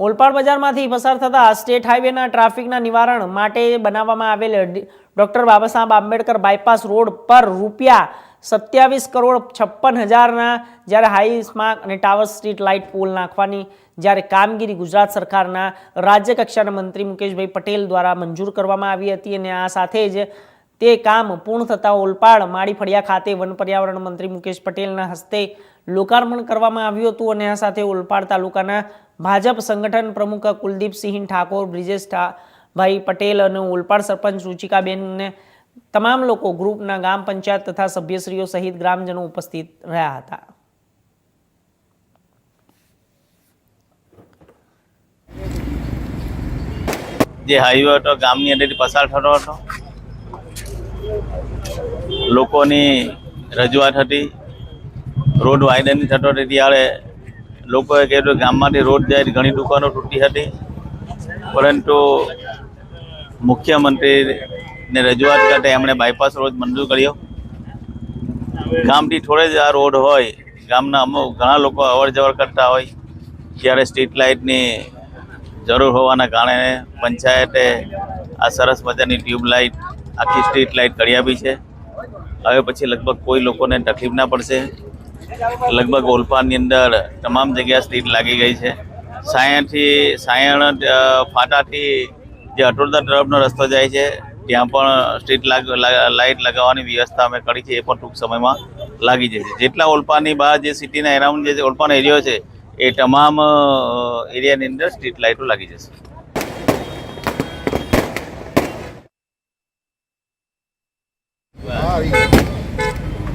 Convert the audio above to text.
ઓલપાડ બજારમાંથી પસાર થતા સ્ટેટ હાઈવેના ટ્રાફિકના નિવારણ માટે બનાવવામાં આવેલ doctor Babasaheb Ambedkar bypass road પર રૂપિયા સત્યાવીસ કરોડ છપ્પન હજારના જ્યારે હાઈ સ્માર્ક અને ટાવર સ્ટ્રીટ લાઇટ પોલ નાખવાની જ્યારે કામગીરી ગુજરાત સરકારના રાજ્ય કક્ષાના મંત્રી મુકેશભાઈ પટેલ દ્વારા મંજૂર કરવામાં આવી હતી અને આ સાથે જ તે કામ પૂર્ણ થતાં ઓલપાડ માળી ફળિયા ખાતે વન પર્યાવરણ મંત્રી મુકેશ પટેલના હસ્તે લોકાર્પણ કરવામાં આવ્યું હતું અને આ સાથે ઓલપાડ તાલુકાના ભાજપ સંગઠન પ્રમુખ કુલદીપસિંહ ઠાકોર, બ્રિજેશ ભાઈ પટેલ અને ઓલપાડ સરપંચ રૂચિકાબેનને તમામ લોકો ગ્રુપના ગામ પંચાયત તથા સભ્યશ્રીઓ સહિત ગ્રામજનો ઉપસ્થિત રહ્યા હતા. જે હાઈવે હતો, ગામની અંદરથી પસાર થતો હતો. લોકોની રજૂઆત હતી. રોડ વાયદની થતો હતી ત્યારે લોકોએ કહેતું ગામમાંથી રોડ જાય ઘણી દુકાનો તૂટી હતી. પરંતુ મુખ્યમંત્રીને રજૂઆત કરતા એમણે બાયપાસ રોડ મંજૂર કર્યો. ગામથી થોડે જ આ રોડ હોય, ગામના અમુક ઘણા લોકો અવર જવર કરતા હોય, ત્યારે સ્ટ્રીટ લાઇટની જરૂર હોવાના કારણે પંચાયતે આ સરસ મજાની ટ્યુબ લાઇટ આખી સ્ટ્રીટ લાઇટ કરી આપી છે. હવે પછી લગભગ કોઈ લોકોને તકલીફ ના પડશે. લગભગ ઓલપાડની અંદર તમામ જગ્યાએ સ્ટ્રીટ લાગી ગઈ છે. સાયણથી સાયણ ફાટાથી જે અટોદા તરફનો રસ્તો જાય છે, ત્યાં પણ સ્ટ્રીટ લાઇટ લગાવવાની વ્યવસ્થા અમે કરી છે, એ પણ ટૂંક સમયમાં લાગી જશે. જેટલા ઓલપાની બહાર જે સિટીના એરાઉન્ડ જે ઓલપાનો એરિયો છે, એ તમામ એરિયાની અંદર સ્ટ્રીટ લાઇટો લાગી જશે. આવી